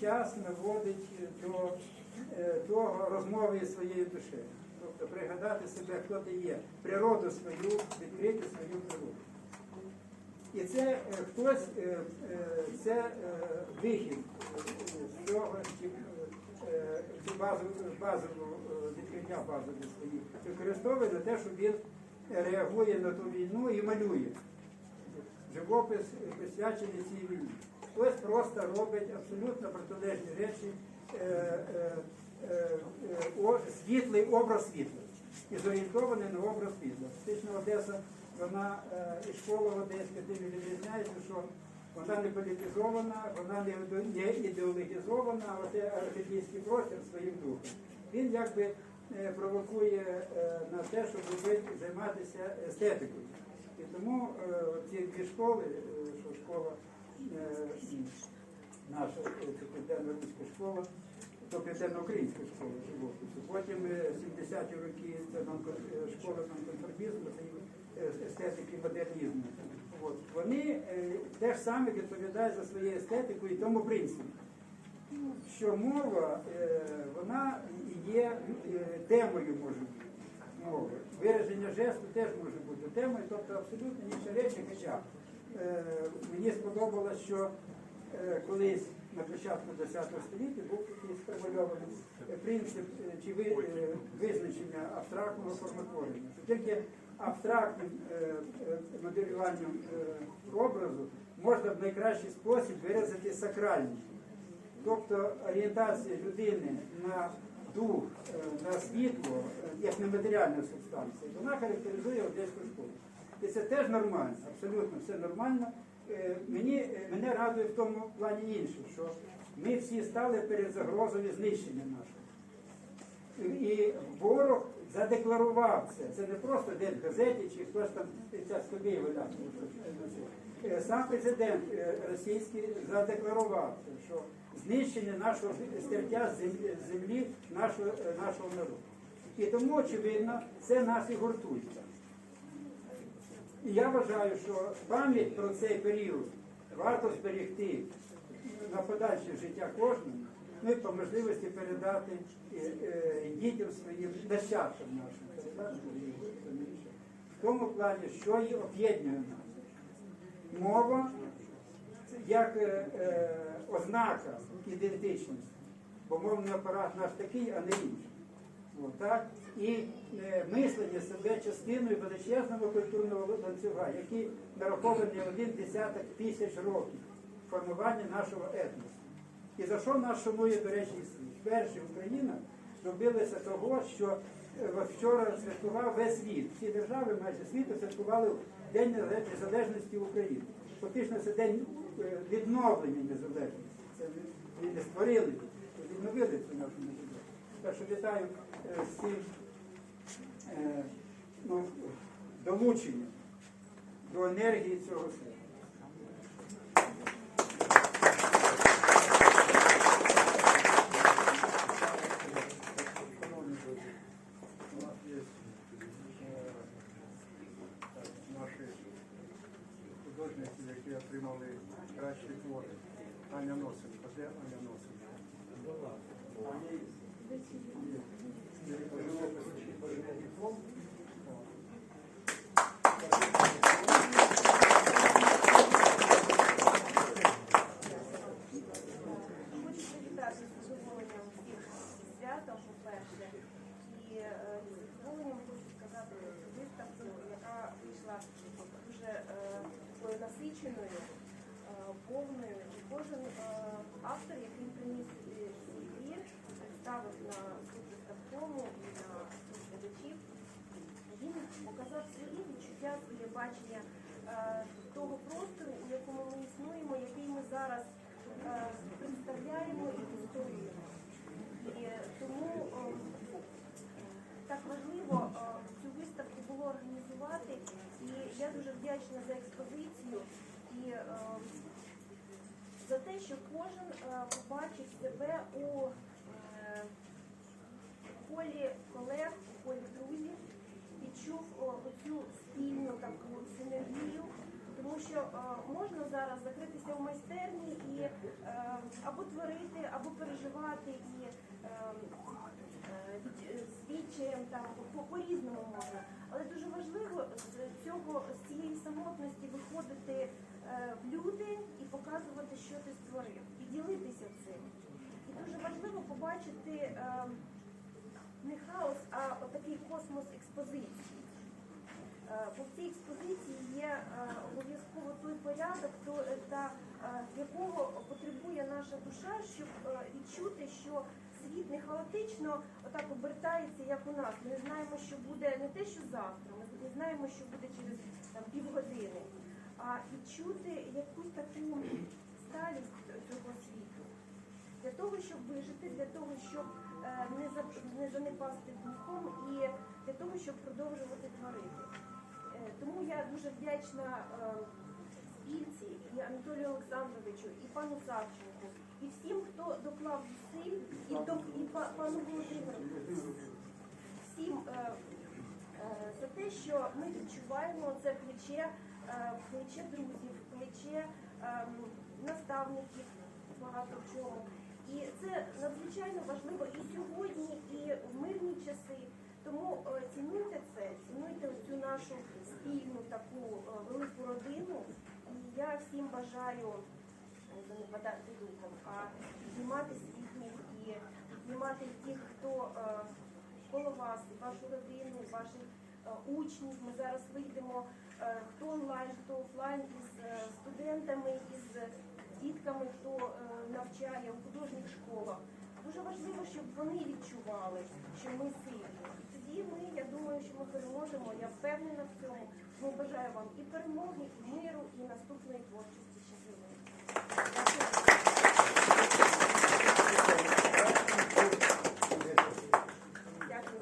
час наводить до е, того розмови із своєю душею. Тобто пригадати себе, хто ти є, природу свою, відкрити свою природу. І це е, хтось, е, е, це е, вихід з цього, е, базову е, відкриття базові свої використовує на те, що він реагує на ту війну і малює. Живопис присвячений цій війні. Хтось просто робить абсолютно протилежні речі, е, е, е, е, світлий образ світла і зорієнтований на образ світла. Фактично Одеса, вона е, і школа Одеська тим і відрізняється, що вона не політизована, вона не ідеологізована, а це архітектурний простір своїм духом. Він якби е, провокує на те, щоб займатися естетикою. І тому е, ці дві школи, е, що школа е, наша це південно-руська школа, то південно-українська школа живопису. Потім е, 70-ті роки це школа нонконформізму, естетики модернізму. От. Вони теж саме відповідають за свою естетику і тому принципу що мова, вона є темою може бути мови. Вираження жесту теж може бути темою, тобто абсолютно інші речі. Хоча е, мені сподобалось, що е, колись на початку ХХ століття був такий спромальований е, принцип е, чи ви- е, визначення абстрактного форматворення. Тільки абстрактним е, е, моделюванням е, образу можна в найкращий спосіб виразити сакральність. Тобто орієнтація людини на дух, е, на світло, е, як нематеріальну субстанцію, вона характеризує одеську школу. І це теж нормально, абсолютно все нормально. Е, Мені, мене радує в тому плані інше, що ми всі стали перед загрозою знищення нашого. І ворог задекларував це. Це не просто день в газеті чи хтось там ця скобій валяв. Е, Сам президент е, російський задекларував, що знищення нашого стертя землі, нашого, е, нашого народу. І тому, очевидно, це нас і гуртує. І я вважаю, що пам'ять про цей період варто зберегти на подальше життя кожному, ну і по можливості передати дітям своїм нащадкам нашим. передати. В тому плані, що і об'єднує нас. Мова як е, е, ознака ідентичності, бо мовний апарат наш такий, а не інший. От, так? І е, мислення себе частиною величезного культурного ланцюга, який нарахований один десяток тисяч років формування нашого етносу. І за що нас шанує, до речі, світ? Перші Україна добилася того, що е, вчора святкував весь світ. Всі держави майже світу святкували День Незалежності- України. Фактично це день е, відновлення незалежності. Це не- створили, відновили цю нашу незалежність. Так що вітаю цим е, ну, долученням до енергії цього світу. Шановні друзі, у нас є е, так, наші художники, які отримали кращі твори. Аня Носенко. Де Аня Носенко? Аня є. Є по живопису чи по диплом? О. Хочу привітати з задоволенням всіх зі святом, по-перше. І е, з задоволенням хочу сказати про цю виставку, яка вийшла дуже е, такою насиченою, е, повною. І кожен е, автор, який приніс е, свій твір, представив на суд виставковому і на суд глядачів, він показав своє бачення е, того простору, у якому ми існуємо, який ми зараз е, представляємо і відстоюємо. І тому е, так важливо цю виставку було організувати. І я дуже вдячна за експозицію і за те, що кожен побачив себе у колі колег, у колі друзів, відчув оцю спільну таку синергію, тому що можна зараз закритися в майстерні і е, або творити, або переживати і е, е, від- з відчаєм там по- по-різному можна. Але дуже важливо з цього з цієї самотності виходити в люди і показувати, що ти створив, і ділитися цим. І дуже важливо побачити е, не хаос, а такий космос експозиції. Е, Бо в цій експозиції є е, обов'язково той порядок, то- е, та, якого потребує наша душа, щоб відчути, що світ не хаотично отак обертається, як у нас. Ми не знаємо, що буде не те, що завтра, ми не знаємо, що буде через там, півгодини, а відчути якусь таку сталість цього світу. Для того, щоб вижити, для того, щоб е, не, за- не занепасти духом і для того, щоб продовжувати творити. Е, Тому я дуже вдячна е, спільці і Анатолію Олександровичу, і пану Савченку, і всім, хто доклав зусиль, і, до, і пану Володимиру, всім е, е, за те, що ми відчуваємо це плече, е, плече друзів, плече е, наставників багато в чому. І це надзвичайно важливо і сьогодні, і в мирні часи. Тому е, цінуйте це, цінуйте цю нашу спільну таку е, велику родину. І я всім бажаю не занепадати духом, а піднімати свій дух і піднімати тих, хто е, коло вас, вашу родину, ваших учнів. Ми зараз вийдемо хто онлайн, хто офлайн із студентами, із дітками, хто е, навчає у художніх школах. Дуже важливо, щоб вони відчували, що ми сильні. І тоді ми, я думаю, що ми переможемо. Я впевнена в цьому. Тому бажаю вам і перемоги, і миру, і наступної творчості щасливої. Дякую.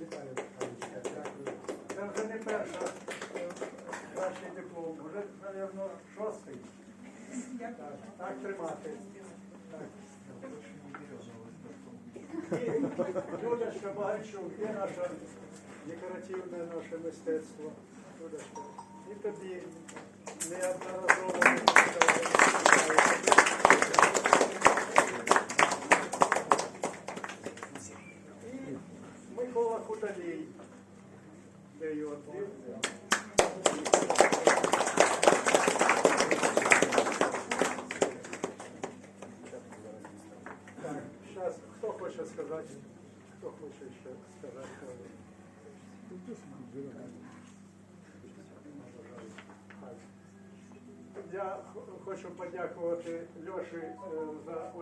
Віталій Михайлович, дякую. Це вже не перша е, кращий диплом, вже, мабуть, шостий. Так, так тримати. Так. І бачу, де наше декоративне наше мистецтво. Людочка. І тобі неодноразово. ми І Микола Худолій. Де його ти? Так, зараз хто хоче сказати? Хто хоче ще сказати? Так. Я хочу подякувати Льоші е, за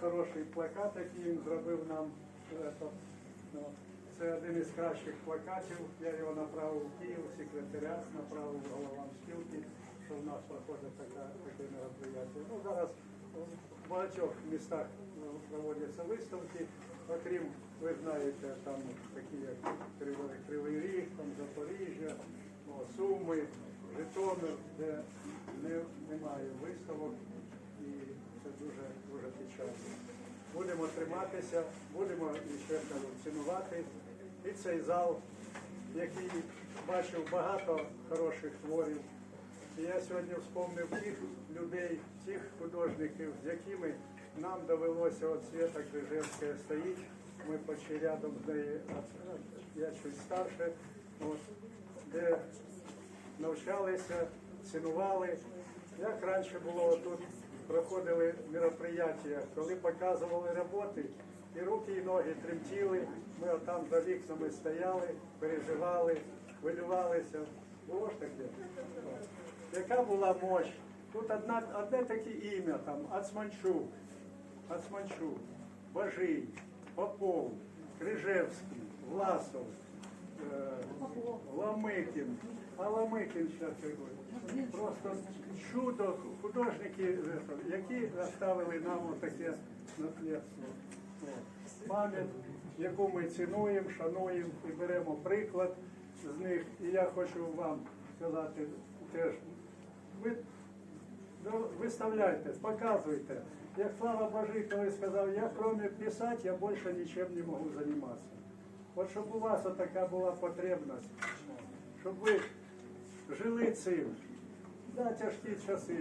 хороший плакат, який він зробив нам. е, ну, Це один із кращих плакатів. Я його направив в Київ, в секретаріат, направив головам спілки, що в нас проходить таке мероприятие. Ну, зараз в багатьох містах проводяться виставки, окрім, ви знаєте, там такі як Кривий, Кривий Ріг, там Запоріжжя, Суми, Житомир, де не, немає виставок і це дуже, дуже печально. Будемо триматися, будемо ще кажу, цінувати. І цей зал, який бачив багато хороших творів. Я сьогодні вспомнив тих людей, тих художників, з якими нам довелося от Свята Крижевська стоїть. Ми почти рядом з нею, я чуть старше, от, де навчалися, цінували. Як раніше було тут, проходили мероприятия, коли показували роботи, і руки, і ноги тремтіли. Ми отам за вікнами стояли, переживали, хвилювалися. Було ж таке? Яка була мощь? Тут одна, одне таке ім'я там, Ацманчук, Ацманчук, Бажий, Попов, Крижевський, Власов, е, Ламикін. А Ламикін зараз. Просто чудо художники, е, які оставили нам таке наслідство. Пам'ять, яку ми цінуємо, шануємо і беремо приклад з них. І я хочу вам сказати теж, ви виставляйте, показуйте. Як Слава Божий коли сказав, я кроме писати, я більше нічим не можу займатися. От щоб у вас така була потребність, щоб ви жили цим. Да, тяжкі часи.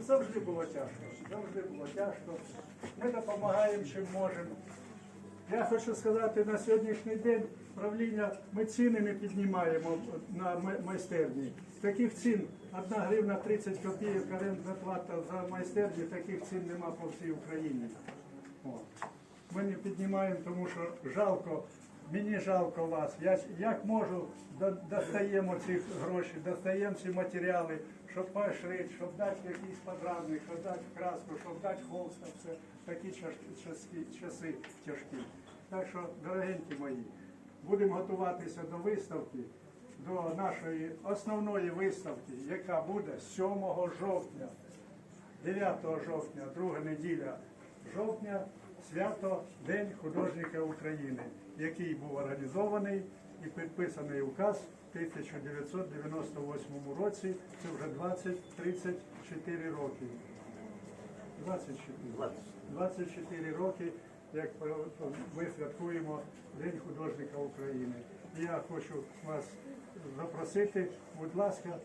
Завжди було тяжко. Завжди було тяжко. Ми допомагаємо чим можемо. Я хочу сказати, на сьогоднішній день правління ми ціни не піднімаємо на майстерні. Таких цін 1 гривна 30 копійок орендна плата за майстерні, таких цін нема по всій Україні. Ми не піднімаємо, тому що жалко, мені жалко вас. Я як можу, достаємо ці гроші, достаємо ці матеріали, щоб пошрити, щоб дати якийсь подрамник, щоб дати краску, щоб дати холста. Це такі часи тяжкі. Так що, дорогенькі мої, будемо готуватися до виставки, до нашої основної виставки, яка буде 7 жовтня. 9 жовтня, друга неділя жовтня, свято День художника України, який був організований і підписаний указ в 1998 році. Це вже 20-34 роки. 24. 24 роки, як ми святкуємо День художника України. Я хочу вас запросити, будь ласка,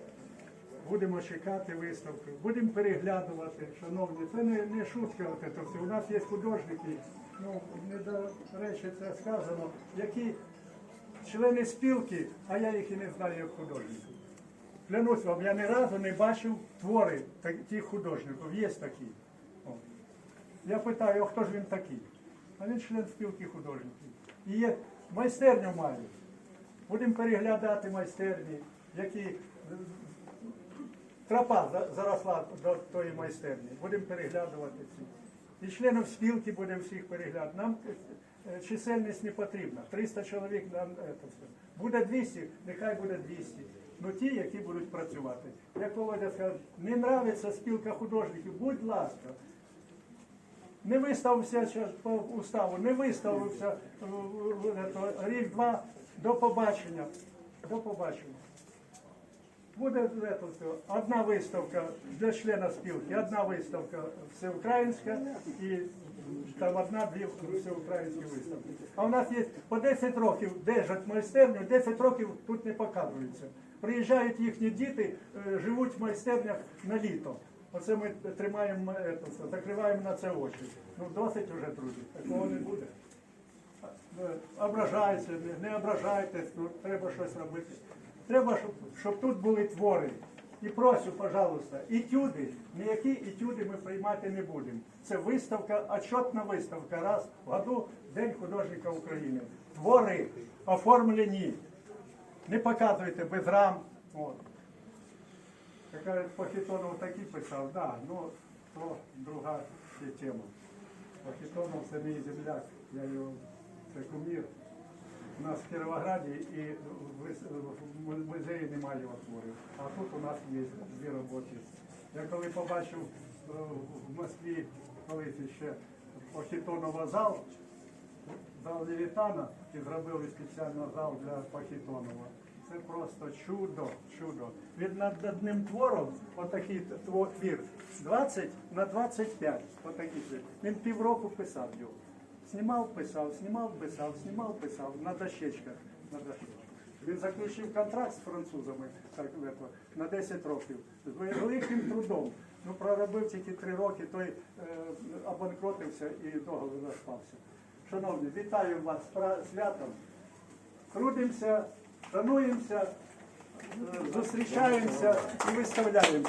Будемо чекати виставки, будемо переглядувати, шановні. Це не, не шутка. У нас є художники, ну не до речі, це сказано, які члени спілки, а я їх і не знаю як художників. Клянусь вам, я ні разу не бачив твори тих художників. Є такі. Я питаю, а хто ж він такий? А він член спілки художників. І є майстерню має. Будемо переглядати майстерні, які е, тропа заросла до тої майстерні. Будемо переглядувати ці. І членів спілки будемо всіх переглядати. Нам е, чисельність не потрібна. 300 чоловік нам е, це все. Буде 200, нехай буде 200. Ну ті, які будуть працювати. Як Володя сказав, не нравиться спілка художників, будь ласка. Не виставився по уставу, не виставився е, е, е, рік-два до побачення. До побачення. Буде одна виставка для члена спілки, одна виставка всеукраїнська і там одна-дві всеукраїнські виставки. А у нас є по 10 років держать майстерню, 10 років тут не показуються. Приїжджають їхні діти, живуть в майстернях на літо. Оце ми тримаємо, е, закриваємо на це очі. Ну досить вже, друзі, такого не буде. Е, Ображаються, не, ображайтесь, тут треба щось робити. Треба, щоб, щоб тут були твори. І просю, пожалуйста, етюди, ніякі етюди ми приймати не будемо. Це виставка, отчетна виставка, раз в году День художника України. Твори оформлені. Не показуйте без рам. От. Яка Похитонов такий писав, да, ну то друга тема. Похитонов це мій земляк, я його це кумір. У нас в Кіровограді і в музеї немає його творів. А тут у нас є дві роботи. Я коли побачив е, в Москві колись ще Похитонова зал, зал Левітана і зробили спеціально зал для Похитонова. Це просто чудо, чудо. Він над одним твором, отакий твір, 20 на 25. Отакий твір. Він півроку писав його. Знімав, писав, знімав, писав, знімав, писав на дощечках. На дощечках. Він заключив контракт з французами так, на 10 років з великим трудом. Ну, проробив тільки 3 роки, той е, обанкротився і договір розпався. Шановні, вітаю вас з святом. Трудимося, шануємося, е, зустрічаємося і виставляємо.